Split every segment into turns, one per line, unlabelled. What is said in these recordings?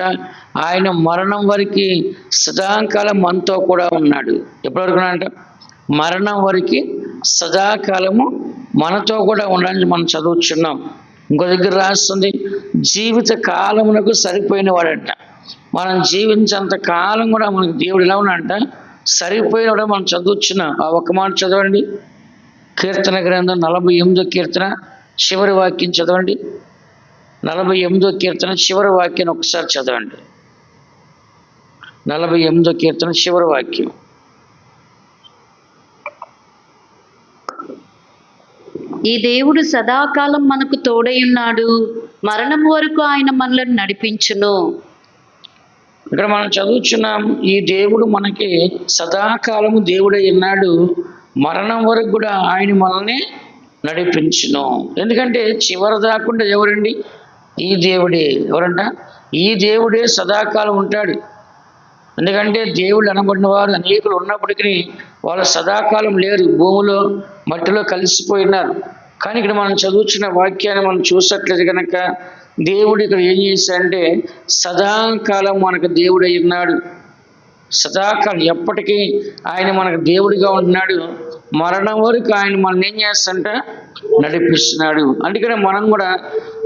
ఆయన మరణం వరకు సదాకాలం మనతో కూడా ఉన్నాడు. ఎప్పటివరకు అంట మరణం వరకు సదాకాలము మనతో కూడా ఉండాలని మనం చదువుచున్నాం. ఇంకో దగ్గర రాస్తుంది జీవిత కాలమునకు సరిపోయిన వాడంట మనం జీవించేంత కాలం కూడా మనకు దేవుడు ఎలా ఉన్నాడంట? సరిపోయిన కూడా మనం చదువుచున్నాం. ఆ ఒక్క మాట చదవండి. కీర్తన గ్రంథం నలభై ఎనిమిదో కీర్తన చివరి వాక్యం చదవండి. నలభై ఎనిమిదో కీర్తన చివరి వాక్యం ఒకసారి చదవండి. నలభై ఎనిమిదో కీర్తన చివరి వాక్యం.
ఈ దేవుడు సదాకాలం మనకు తోడై ఉన్నాడు. మరణం వరకు ఆయన మనలను నడిపించును.
ఇక్కడ మనం చదువుచున్నాం ఈ దేవుడు మనకి సదాకాలము దేవుడై ఉన్నాడు. మరణం వరకు కూడా ఆయన మనల్ని నడిపించును. ఎందుకంటే చివరి దాకుండా ఎవరండి? ఈ దేవుడే ఎవరంట? ఈ దేవుడే సదాకాలం ఉంటాడు. ఎందుకంటే దేవుళ్ళు అనబడిన వారు అనేకులు ఉన్నప్పటికీ వాళ్ళు సదాకాలం లేరు. భూమిలో మట్టిలో కలిసిపోయినారు కానీ ఇక్కడ మనం చదువుతున్న వాక్యాన్ని మనం చూసట్లేదు కనుక దేవుడు ఇక్కడ ఏం చేశాడంటే సదాకాలం మనకు దేవుడు అయి ఉన్నాడు. సదాకాలం ఎప్పటికీ ఆయన మనకు దేవుడిగా ఉంటున్నాడు. మరణం వరకు ఆయన మనల్ని ఏం చేస్తాడంట? నడిపిస్తున్నాడు. అందుకనే మనం కూడా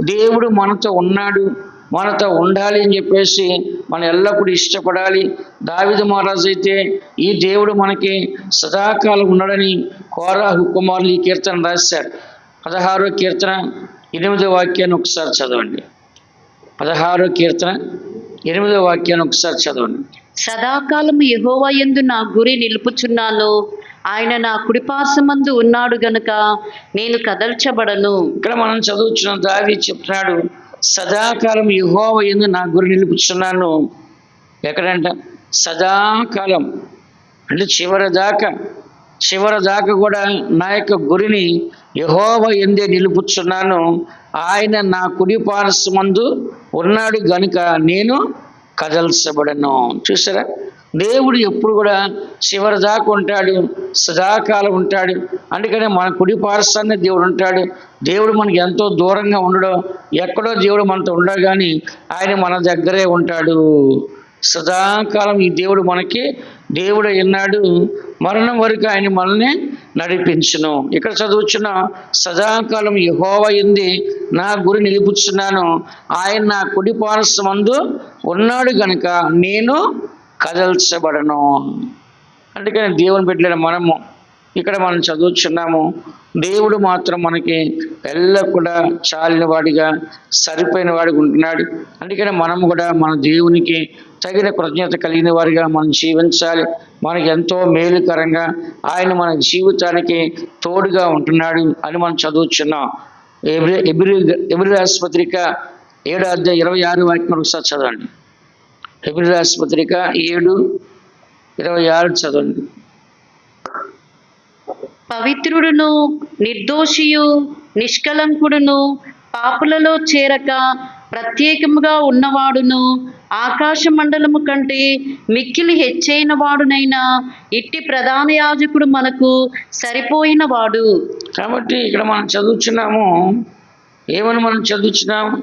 దేవుడు మనతో ఉన్నాడు మనతో ఉండాలి అని చెప్పేసి మనం ఎల్లప్పుడూ ఇష్టపడాలి. దావిద మహారాజు అయితే ఈ దేవుడు మనకి సదాకాలం ఉన్నాడని కోరాహు కుమారులు ఈ కీర్తన రాశారు. పదహారో కీర్తన ఎనిమిదో వాక్యాన్ని ఒకసారి చదవండి. పదహారో కీర్తన ఎనిమిదో వాక్యాన్ని ఒకసారి చదవండి.
సదాకాలం యహోవా ఎందు నా గురి నిలుపుచున్నాను. ఆయన నా కుడిపాసమందు ఉన్నాడు గనుక నేను కదల్చబడను.
ఇక్కడ మనం చదువుతున్న దావి చెప్తున్నాడు సదాకాలం యుహోవ ఎందు నా గురి నిలుపుచున్నాను. ఎక్కడంట? సదాకాలం. అంటే చివరి దాకా చివరి దాకా కూడా నా యొక్క గురిని యహోవ ఎందే నిలుపుచున్నాను. ఆయన నా కుడి పార్శ్వమందు ఉన్నాడు గనుక నేను కదల్చబడను. చూసారా? దేవుడు ఎప్పుడు కూడా చివరి దాకా ఉంటాడు సదాకాలం ఉంటాడు. అందుకనే మన కుడి పార్శ్వాన్ని దేవుడు ఉంటాడు. దేవుడు మనకి ఎంతో దూరంగా ఉండడు. ఎక్కడో దేవుడు మనతో ఉండడు కానీ ఆయన మన దగ్గరే ఉంటాడు. సదాకాలం ఈ దేవుడు మనకి దేవుడు ఉన్నాడు మరణం వరకు ఆయన మనల్ని నడిపించును. ఇక్కడ చదువుచున్న సదాకాలం యహోవ ఇంది నా గురి నిలుపుచున్నాను. ఆయన నా కుడి పార్శ్వమందు ఉన్నాడు గనుక నేను కదల్చబడను అందుకని దేవుని బిడ్డలైన మనము ఇక్కడ మనం చదువుచున్నాము దేవుడు మాత్రం మనకి ఎల్లకుండా చాలిన వాడిగా సరిపోయిన వాడిగా ఉంటున్నాడు అందుకని మనం కూడా మన దేవునికి తగిన కృతజ్ఞత కలిగిన వారిగా మనం జీవించాలి మనకి ఎంతో మేలుకరంగా ఆయన మన జీవితానికి తోడుగా ఉంటున్నాడు అని మనం చదువుచున్నాం ఎబ్రి ఎబ్రి ఎబ్రి ఆసుపత్రిక ఏడాది ఇరవై ఆరు వాక్యం ఒకసారి చదవండి ఎబ్రి ఆసుపత్రిక ఏడు ఇరవై ఆరు చదవండి.
పవిత్రుడును నిర్దోషియు నిష్కలంకుడును పాపులలో చేరక ప్రత్యేకముగా ఉన్నవాడును ఆకాశ మండలము కంటే మిక్కిలి హెచ్చైన వాడునైనా ఇట్టి ప్రధాన యాజకుడు మనకు సరిపోయిన వాడు
కాబట్టి ఇక్కడ మనం చదువుచున్నాము. ఏమని మనం చదువుచున్నాం?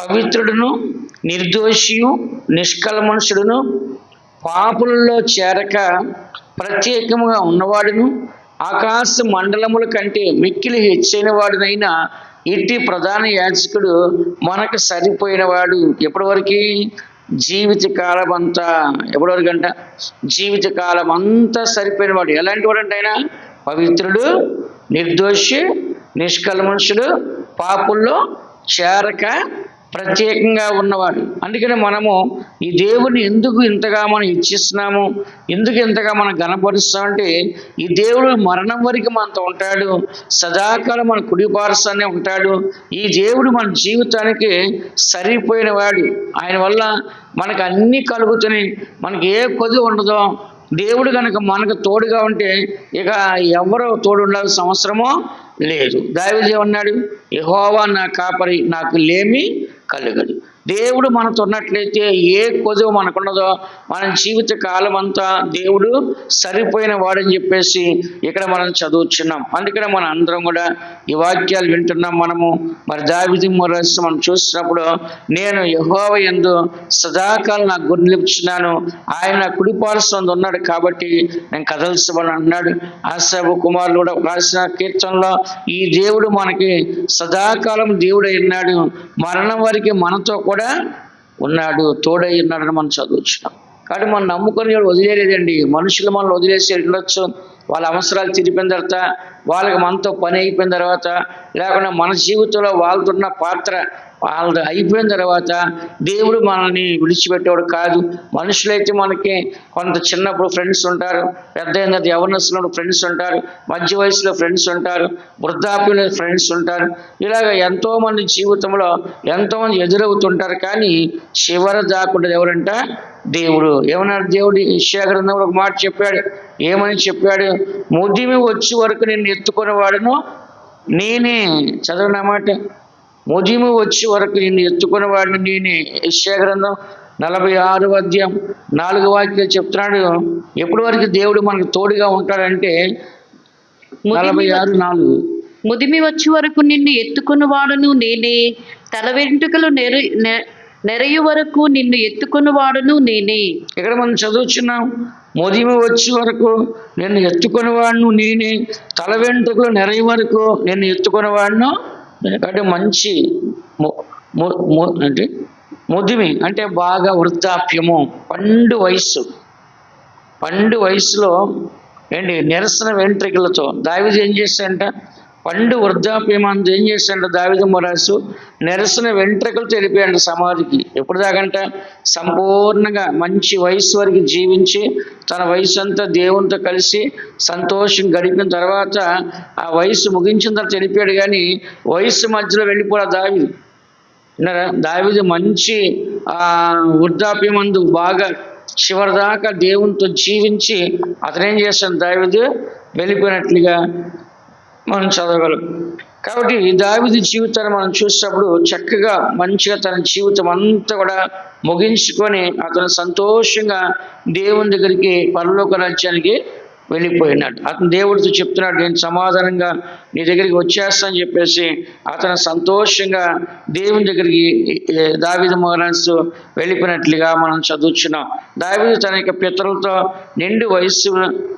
పవిత్రుడును నిర్దోషియు నిష్కల్మనుషుడును పాపులలో చేరక ప్రత్యేకముగా ఉన్నవాడును ఆకాశ మండలముల కంటే మిక్కిలి హెచ్చైన వాడునైనా ఇట్టి ప్రధాన యాచకుడు మనకు సరిపోయినవాడు ఎప్పటివరకు? జీవిత కాలం అంతా ఎప్పటివరకు అంట జీవిత కాలం అంతా సరిపోయిన వాడు ఎలాంటి వాడు అంటే ఆయన? పవిత్రుడు నిర్దోషి నిష్కల మనుషుడు పాపుల్లో చేరక ప్రత్యేకంగా ఉన్నవాడు. అందుకని మనము ఈ దేవుని ఎందుకు ఇంతగా మనం ఇచ్చిస్తున్నాము? ఎందుకు ఇంతగా మనం గణపరుస్తామంటే ఈ దేవుడు మరణం వరకు మనతో ఉంటాడు సదాకాలం మన కుడి ఉంటాడు. ఈ దేవుడు మన జీవితానికి సరిపోయిన వాడు. ఆయన వల్ల మనకు అన్నీ కలుగుతున్నాయి. మనకి ఏ కొద్ది ఉండదో దేవుడు కనుక మనకు తోడుగా ఉంటే ఇక ఎవరు తోడు ఉండాల్సిన అవసరమో లేదు. దావిదేమన్నాడు యహోవా నా కాపరి నాకు లేమి கல்லுகள் దేవుడు మనతో ఉన్నట్లయితే ఏ కొదువు మనకున్నదో మన జీవిత కాలం అంతా దేవుడు సరిపోయిన వాడని చెప్పేసి ఇక్కడ మనం చదువుచున్నాం. అందుకనే మన అందరం కూడా ఈ వాక్యాలు వింటున్నాం మనము. మరి దావిది మొరస్ మనం చూసినప్పుడు నేను యహోవ ఎందు సదాకాలం నాకు గురి నిలుపుచున్నాను. ఆయన నా కుడిపాల్సింది ఉన్నాడు కాబట్టి నేను కదల్చబడి అన్నాడు. ఆశాబు కుమారులు కూడా రాసిన కీర్తనలో ఈ దేవుడు మనకి సదాకాలం దేవుడై ఉన్నాడు. మరణం వరకు మనతో కూడా ఉన్నాడు తోడై ఉన్నాడని మనం చదువుచున్నాం. కాబట్టి మనం నమ్ముకొని వాడు వదిలేలేదండి మనుషులు మనల్ని వదిలేసి వెళ్ళొచ్చు. వాళ్ళ అవసరాలు తీరిపోయిన తర్వాత వాళ్ళకి మనతో పని అయిపోయిన తర్వాత లేకుండా మన జీవితంలో వాళ్ళతో ఉన్న పాత్ర వాళ్ళది అయిపోయిన తర్వాత దేవుడు మనల్ని విడిచిపెట్టేవాడు కాదు. మనుషులైతే మనకి కొంత చిన్నప్పుడు ఫ్రెండ్స్ ఉంటారు. పెద్ద అయిన ఫ్రెండ్స్ ఉంటారు. మధ్య వయసులో ఫ్రెండ్స్ ఉంటారు. వృద్ధాప్యంలో ఫ్రెండ్స్ ఉంటారు. ఇలాగ ఎంతోమంది జీవితంలో ఎంతోమంది ఎదురవుతుంటారు. కానీ చివరి దాకుండా ఎవరంట? దేవుడు. ఏమన్నాడు దేవుడు? ఇష్యా గ్రంథంలో ఒక మాట చెప్పాడు. ఏమని చెప్పాడు? ముదిమి వచ్చే వరకు నిన్ను ఎత్తుకునే వాడును నేనే చదవనమాట ముదిమి వచ్చి వరకు నిన్ను ఎత్తుకునే వాడిని నేనే. ఇష్యా గ్రంథం నలభై ఆరు అధ్యాయం నాలుగు వాక్యాలు చెప్తున్నాడు. ఎప్పటి వరకు దేవుడు మనకు తోడుగా ఉంటాడంటే నలభై ఆరు నాలుగు.
ముదిమి వచ్చి వరకు నిన్ను ఎత్తుకుని వాడును నేనే. తల వెంట్రుకలు నెర నెరయు వరకు నిన్ను ఎత్తుకుని వాడును నేనే.
ఇక్కడ మనం చదువుచున్నాం. మొదిమి వచ్చే వరకు నిన్ను ఎత్తుకుని వాడును నేనే. తల వెంట్రుకలు నెరయి వరకు నిన్ను ఎత్తుకుని వాడును అంటే మంచి అంటే ముదిమి అంటే బాగా వృద్ధాప్యము. పండు వయస్సు. పండు వయసులో ఏంటి? నిరసన వెంట్రికలతో. దావిది ఏం చేశాడంట పండు వృద్ధాప్యమంత ఏం చేశాడు దావిద మొరాసు? నిరసన వెంట్రకలు తెలిపాడు సమాధికి. ఎప్పుడు దాకంట? సంపూర్ణంగా మంచి వయసు వరకు జీవించి తన వయసు అంతా దేవునితో కలిసి సంతోషం గడిపిన తర్వాత ఆ వయసు ముగించిన తర్వాత కానీ వయసు మధ్యలో వెళ్ళిపోరా దావిది. విన్నారా? మంచి ఆ వృద్ధాప్యమందు బాగా చివరిదాకా దేవునితో జీవించి అతనేం చేశాను దావిదు వెళ్ళిపోయినట్లుగా మనం చదవగలం. కాబట్టి దావిది జీవితాన్ని మనం చూసినప్పుడు చక్కగా మంచిగా తన జీవితం అంతా కూడా ముగించుకొని అతను సంతోషంగా దేవుని దగ్గరికి పరలోక రాజ్యానికి వెళ్ళిపోయినాడు. అతను దేవుడితో చెప్తున్నాడు నేను సమాధానంగా నీ దగ్గరికి వచ్చేస్తాను చెప్పేసి అతను సంతోషంగా దేవుని దగ్గరికి ఏ, దావీదు మహారాజు వెళ్ళిపోయినట్లుగా మనం చదువుచున్నాం. దావీదు తన యొక్క పితరులతో నిండు వయస్సు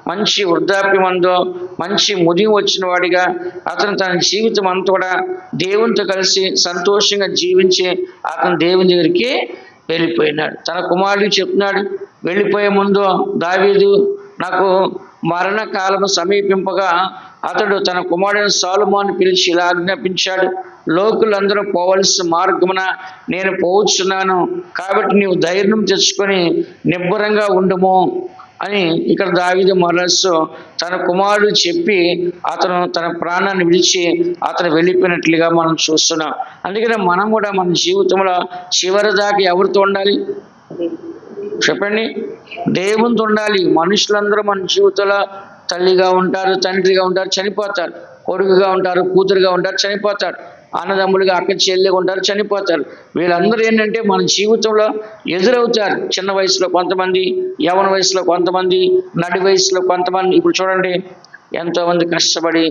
మంచి వృద్ధాప్యమందో మంచి ముదిమి వచ్చిన వాడిగా అతను తన జీవితం అంతా కూడా దేవునితో కలిసి సంతోషంగా జీవించి అతను దేవుని దగ్గరికి వెళ్ళిపోయినాడు. తన కుమారుడు చెప్తున్నాడు వెళ్ళిపోయే ముందు దావీదు నాకు మరణకాలము సమీపింపగా అతడు తన కుమారుడు సాలుమాను పిలిచి ఇలా ఆజ్ఞాపించాడు లోకులందరూ పోవలసిన మార్గమున నేను పోవచ్చున్నాను కాబట్టి నీవు ధైర్యం తెచ్చుకొని నిబ్బరంగా ఉండుము అని ఇక్కడ దావిద మరస్సు తన కుమారుడు చెప్పి అతను తన ప్రాణాన్ని విడిచి అతను వెళ్ళిపోయినట్లుగా మనం చూస్తున్నాం. అందుకనే మనం కూడా మన జీవితంలో చివరి దాకా ఎవరితో ఉండాలి? చెప్పండి. దేవునితో ఉండాలి మనుషులందరూ మన జీవితంలో తల్లిగా ఉంటారు తండ్రిగా ఉంటారు చనిపోతారు. కొడుకుగా ఉంటారు కూతురుగా ఉంటారు చనిపోతారు. అన్నదమ్ములుగా అక్క చెల్లిగా ఉంటారు చనిపోతారు. వీళ్ళందరూ ఏంటంటే మన జీవితంలో ఎదురవుతారు. చిన్న వయసులో కొంతమంది యవన వయసులో కొంతమంది నడి వయసులో కొంతమంది. ఇప్పుడు చూడండి ఎంతోమంది కష్టపడి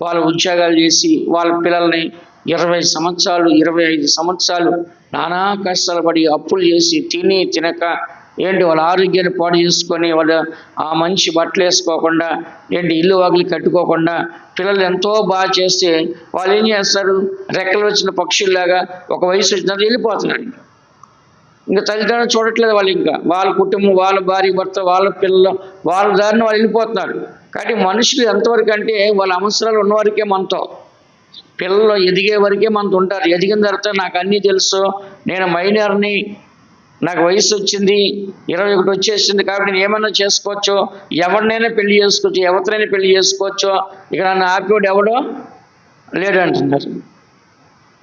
వాళ్ళ ఉద్యోగాలు చేసి వాళ్ళ పిల్లల్ని ఇరవై సంవత్సరాలు ఇరవై ఐదు సంవత్సరాలు నానా కష్టాలు పడి అప్పులు చేసి తిని తినక ఏంటి వాళ్ళ ఆరోగ్యాన్ని పాడు చేసుకొని వాళ్ళ ఆ మంచి బట్టలు వేసుకోకుండా ఏంటి ఇల్లు వాగులు కట్టుకోకుండా పిల్లలు ఎంతో బాగా చేస్తే వాళ్ళు ఏం చేస్తారు? రెక్కలు వచ్చిన పక్షుల్లాగా ఒక వయసు వచ్చినది వెళ్ళిపోతున్నారు. ఇంకా తల్లిదండ్రులు చూడట్లేదు వాళ్ళు ఇంకా. వాళ్ళ కుటుంబం వాళ్ళ భార్య భర్త వాళ్ళ పిల్లలు వాళ్ళ దారిని వాళ్ళు వెళ్ళిపోతున్నారు. కాబట్టి మనుషులు ఎంతవరకు అంటే వాళ్ళ అవసరాలు ఉన్నవారికే మనతో. పిల్లలు ఎదిగే వరకే మనతో ఉంటారు. ఎదిగిన తర్వాత నాకు అన్నీ తెలుసు. నేను మైనర్ని నాకు వయసు వచ్చింది ఇరవై ఒకటి వచ్చేసింది కాబట్టి నేను ఏమైనా చేసుకోవచ్చు? ఎవరినైనా పెళ్ళి చేసుకోవచ్చు ఎవరినైనా పెళ్ళి చేసుకోవచ్చు. ఇక్కడ నన్ను ఆపివాడు ఎవడో? లేడు అంటున్నారు.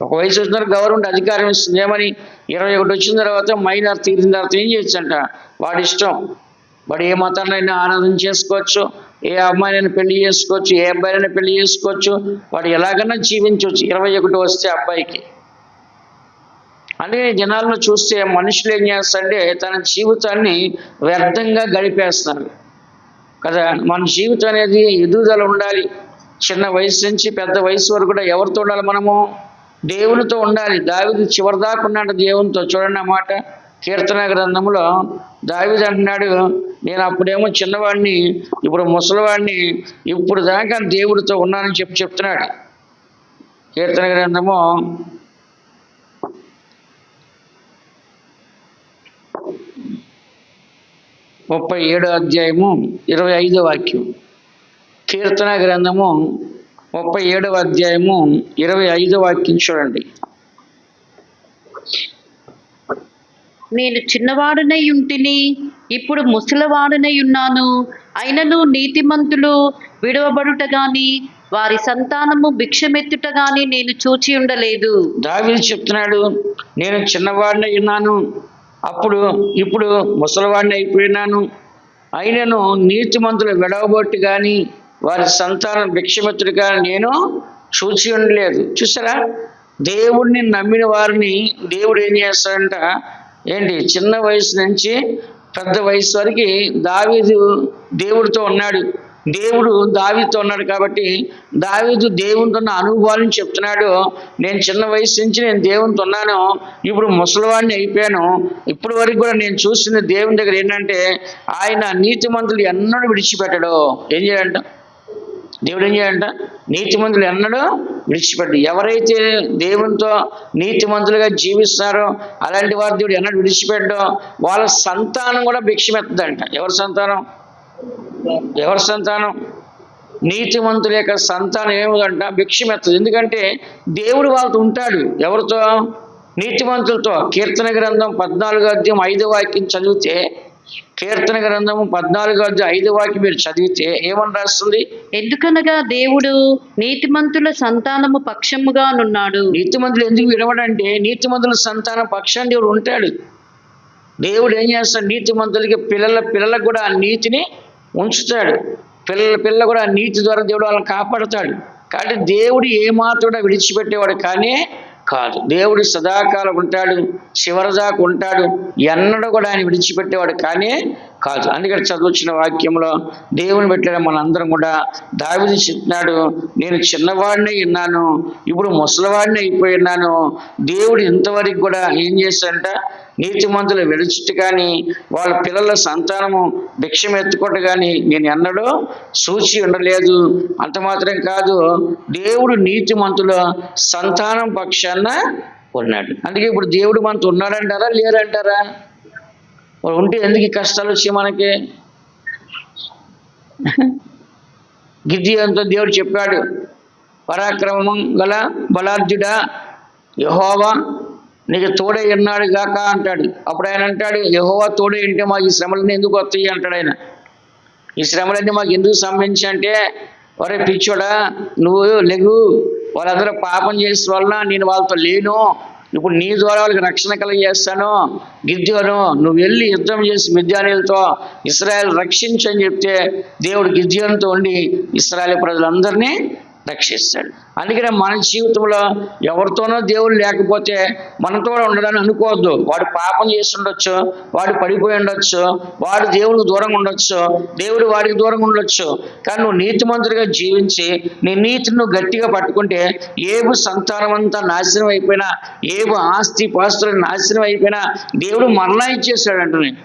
ఒక వయసు వచ్చిన గవర్నమెంట్ అధికారం ఇస్తుంది. ఏమని? ఇరవై ఒకటి వచ్చిన తర్వాత మైనర్ తీరిన తర్వాత ఏం చేయొచ్చంట వాడి ఇష్టం. వాడు ఏ మతాన్నైనా ఆనందం చేసుకోవచ్చు. ఏ అమ్మాయినైనా పెళ్ళి చేసుకోవచ్చు ఏ అబ్బాయినైనా పెళ్ళి చేసుకోవచ్చు వాడు ఎలాగైనా జీవించవచ్చు. ఇరవై ఒకటి వస్తే అబ్బాయికి. అందుకే జనాలను చూస్తే మనుషులు ఏం చేస్తారంటే తన జీవితాన్ని వ్యర్థంగా గడిపేస్తున్నారు. కదా మన జీవితం అనేది ఎదుగుదల ఉండాలి. చిన్న వయసు నుంచి పెద్ద వయసు వరకు కూడా ఎవరితో ఉండాలి మనము? దేవునితో ఉండాలి. దావిది చివరిదాకా ఉన్నాడు దేవునితో. చూడండి అన్నమాట కీర్తన గ్రంథంలో దావిది అంటున్నాడు నేను అప్పుడేమో చిన్నవాడిని ఇప్పుడు ముసలివాడిని ఇప్పుడు దాకా దేవుడితో ఉన్నానని చెప్పి చెప్తున్నాడు. కీర్తన గ్రంథము ముప్పై ఏడో అధ్యాయము ఇరవై ఐదో వాక్యం. కీర్తన గ్రంథము ముప్పై ఏడవ అధ్యాయము ఇరవై ఐదో వాక్యం చూడండి.
నేను చిన్నవాడునై ఉంటిని ఇప్పుడు ముసలివాడునై ఉన్నాను. అయినను నీతిమంతులు విడవబడుట గాని వారి సంతానము భిక్షమెత్తుట గాని నేను చూచి ఉండలేదు.
దావీదు చెప్తున్నాడు నేను చిన్నవాడినై ఉన్నాను అప్పుడు ఇప్పుడు ముసలివాడిని అయిపోయినాను అయినను నీతిమంతులు విడవబొట్టు కానీ వారి సంతానం భిక్షమెత్తుడు కానీ నేను చూచి ఉండలేదు. చూసారా? దేవుడిని నమ్మిన వారిని దేవుడు ఏం చేస్తాడంట ఏంటి? చిన్న వయసు నుంచి పెద్ద వయసు వరకు దావీదు దేవుడితో ఉన్నాడు. దేవుడు దావీతో ఉన్నాడు కాబట్టి దావీదు దేవునితో ఉన్న అనుభవాలను చెప్తున్నాడు. నేను చిన్న వయసు నుంచి నేను దేవునితో ఉన్నాను. ఇప్పుడు ముసలివాడిని అయిపోయాను. ఇప్పటి వరకు కూడా నేను చూసిన దేవుని దగ్గర ఏంటంటే ఆయన నీతిమంతులు ఎన్నడూ విడిచిపెట్టడు. ఏం చేయాలంట? దేవుడు ఏం చేయాలంట? నీతిమంతులు ఎన్నడూ విడిచిపెట్టు ఎవరైతే దేవునితో నీతిమంతులుగా జీవిస్తారో అలాంటి వారు దేవుడు ఎన్నడూ విడిచిపెట్టడం వాళ్ళ సంతానం కూడా భిక్షమెత్తదంట. ఎవరి సంతానం? ఎవరి సంతానం? నీతిమంతుల యొక్క సంతానం ఏమిటంట భిక్షమెత్తదు. ఎందుకంటే దేవుడు వాళ్ళతో ఉంటాడు. ఎవరితో? నీతిమంతులతో. కీర్తన గ్రంథం పద్నాలుగో అధ్యాయం ఐదో వాక్యం చదివితే కీర్తన గ్రంథము పద్నాలుగో అధ్యాయం ఐదో వాక్యం మీరు చదివితే ఏమని రాస్తుంది?
ఎందుకనగా దేవుడు నీతిమంతుల సంతానము పక్షముగా నున్నాడు
నీతిమంతులు ఎందుకు విడవడంటే నీతిమంతుల సంతానం పక్షాన్ని దేవుడు ఉంటాడు. దేవుడు ఏం చేస్తాడు? నీతిమంతులకి పిల్లల పిల్లలకు కూడా ఆ నీతిని ఉంచుతాడు. పిల్లల పిల్లల కూడా ఆ నీతి ద్వారా దేవుడు వాళ్ళని కాపాడుతాడు. కాబట్టి దేవుడు ఏ మాత్రం విడిచిపెట్టేవాడు కానీ కాదు. దేవుడు సదాకాలం ఉంటాడు చివరిదాకా ఉంటాడు ఎన్నడూ కూడా ఆయన విడిచిపెట్టేవాడు కానీ కాదు. అందుకని చదువుచిన వాక్యంలో దేవుని పెట్టిన మనందరం కూడా దావిది చెప్తున్నాడు నేను చిన్నవాడిని ఉన్నాను ఇప్పుడు ముసలివాడిని అయిపోయి ఉన్నాను. దేవుడు ఇంతవరకు కూడా ఏం చేశాడంట? నీతిమంతులు విడిచిట్టు కానీ వాళ్ళ పిల్లల సంతానము భిక్షం ఎత్తుకోట కానీ నేను ఎన్నడూ సూచి ఉండలేదు. అంత మాత్రం కాదు దేవుడు నీతిమంతుల సంతానం పక్షాన ఉన్నాడు. అందుకే ఇప్పుడు దేవుడు మనతో ఉన్నాడంటారా లేరంటారా? ఉంటే ఎందుకు కష్టాలు వచ్చాయి మనకి? గిద్దియంతో దేవుడు చెప్పాడు పరాక్రమం గల బలార్జుడా యహోవా. నీకు తోడే ఉన్నాడు గాక అంటాడు. అప్పుడు ఆయన అంటాడు యహోవా తోడే ఉంటే మాకు ఈ శ్రమలన్నీ ఎందుకు వస్తాయి అంటాడు ఆయన. ఈ శ్రమలన్నీ మాకు ఎందుకు సంబంధించి అంటే ఒరే పిచ్చోడా నువ్వు లెగు వాళ్ళందరూ పాపం చేసిన వలన నేను వాళ్ళతో లేను. ఇప్పుడు నీ ద్వారా వాళ్ళకి రక్షణ కలిగజేస్తాను. గిద్యోను నువ్వు వెళ్ళి యుద్ధం చేసి మిద్యానీలతో ఇస్రాయల్ రక్షించని చెప్తే దేవుడు గిద్యోనుతో ఉండి ఇస్రాయల్ ప్రజలందరినీ రక్షిస్తాడు. అందుకనే మన జీవితంలో ఎవరితోనో దేవుడు లేకపోతే మనతో కూడా ఉండడానికి అనుకోవద్దు. వాడు పాపం చేసి ఉండొచ్చు వాడు పడిపోయి ఉండొచ్చు వాడు దేవుడికి దూరంగా ఉండొచ్చు దేవుడు వాడికి దూరంగా ఉండొచ్చు. కానీ నువ్వు నీతిమంతుడిగా జీవించి నీ నీతిని నువ్వు గట్టిగా పట్టుకుంటే ఏబు సంతానం అంతా నాశనం అయిపోయినా ఏబు ఆస్తి పాస్తులు నాశనం అయిపోయినా దేవుడు మరలా ఇచ్చేసాడు అంటున్నాయి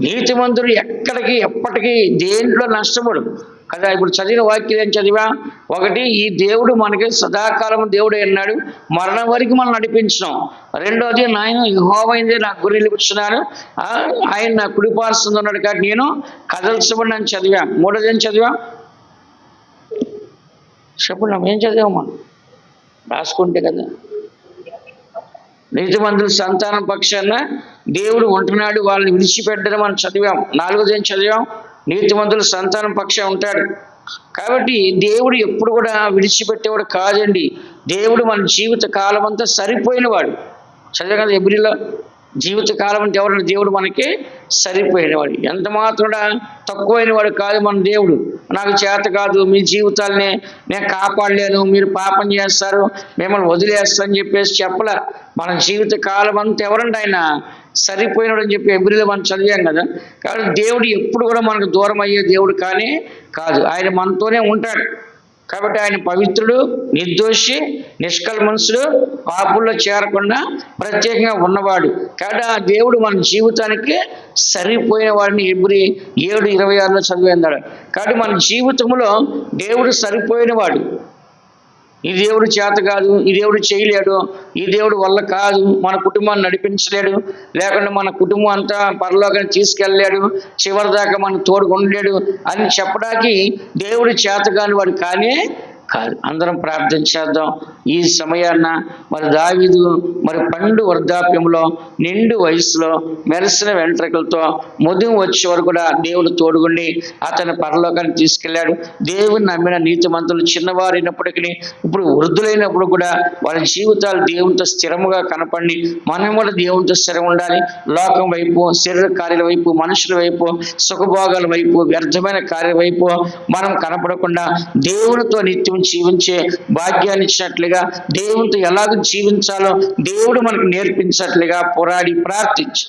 నీతిమంతుడు ఎక్కడికి ఎప్పటికీ దేంట్లో నష్టపడు. కదా ఇప్పుడు చదివిన వాక్యం ఏం చదివా? ఒకటి ఈ దేవుడు మనకి సదాకాలం దేవుడు అన్నాడు. మరణం వరకు మనం నడిపించడం రెండోది నాయన యెహోవైందే నాకు గురి నిలుపుతున్నాను ఆయన నా కుడిపారుస్తుంది అన్నాడు కాబట్టి నేను కదల్చబడి అని చదివా. మూడోది ఏం చదివా? చెప్పండి ఏం చదివాం మనం రాసుకుంటే కదా. నీతిమంతుల సంతానం పక్షాన దేవుడు ఉంటున్నాడు వాళ్ళని విడిచిపెట్టడం మనం చదివాం. నాలుగోది ఏం చదివాం? నీతిమంతుల సంతానం పక్షం ఉంటాడు. కాబట్టి దేవుడు ఎప్పుడు కూడా విడిచిపెట్టేవాడు కాదండి. దేవుడు మన జీవిత కాలం అంతా సరిపోయినవాడు. చదివే కదా ఎబ్రిలో జీవిత కాలం అంటే ఎవరైనా దేవుడు మనకి సరిపోయినవాడు. ఎంత మాత్రం తక్కువైన వాడు కాదు మన దేవుడు. నాకు చేత కాదు మీ జీవితాల్ని నేను కాపాడలేను మీరు పాపం చేస్తారు మిమ్మల్ని వదిలేస్తా అని చెప్పేసి చెప్పలే. మన జీవిత కాలం అంతా ఎవరంటే ఆయన? సరిపోయినాడు అని చెప్పి ఎబ్రిలో మనం చదివాం కదా. కాబట్టి దేవుడు ఎప్పుడు కూడా మనకు దూరం అయ్యే దేవుడు కానీ కాదు. ఆయన మనతోనే ఉంటాడు. కాబట్టి ఆయన పవిత్రుడు నిర్దోషి నిష్కల్మనుషుడు పాపుల్లో చేరకుండా ప్రత్యేకంగా ఉన్నవాడు. కాబట్టి ఆ దేవుడు మన జీవితానికి సరిపోయిన వాడిని ఎబ్రి ఏడు ఇరవై ఆరులో చదివేందాడు. కాబట్టి మన జీవితంలో దేవుడు సరిపోయినవాడు ఈ దేవుడు చేత కాదు ఈ దేవుడు చేయలేడు ఈ దేవుడు వల్ల కాదు మన కుటుంబాన్ని నడిపించలేడు లేకుండా మన కుటుంబం అంతా పరలోకాన్ని తీసుకెళ్ళలేడు చివరి దాకా మన తోడు అని చెప్పడానికి దేవుడు చేత కాని వాడు కానీ కాదు. అందరం ప్రార్థన చేద్దాం. ఈ సమయాన్న మరి దావీదు మరి పండు వృద్ధాప్యంలో నిండు వయసులో మెరిసిన వెంట్రుకలతో ముదుం వచ్చే వరకు కూడా దేవుడు తోడుగుండి అతని పరలోకానికి తీసుకెళ్ళాడు. దేవుని నమ్మిన నీతి మంతులు చిన్నవారైనప్పటికీ ఇప్పుడు వృద్ధులైనప్పుడు కూడా వారి జీవితాలు దేవునితో స్థిరముగా కనపడి మనం కూడా దేవునితో స్థిరం ఉండాలి. లోకం వైపు శరీర కార్యాల వైపు మనుషుల వైపు సుఖభోగాల వైపు వ్యర్థమైన కార్యాల వైపు మనం కనపడకుండా దేవునితో నిత్యం జీవించే భాగ్యాన్ని ఇచ్చినట్లుగా దేవునితో ఎలాగ జీవించాలో దేవుడు మనకు నేర్పించినట్లుగా పోరాడి ప్రార్థించు.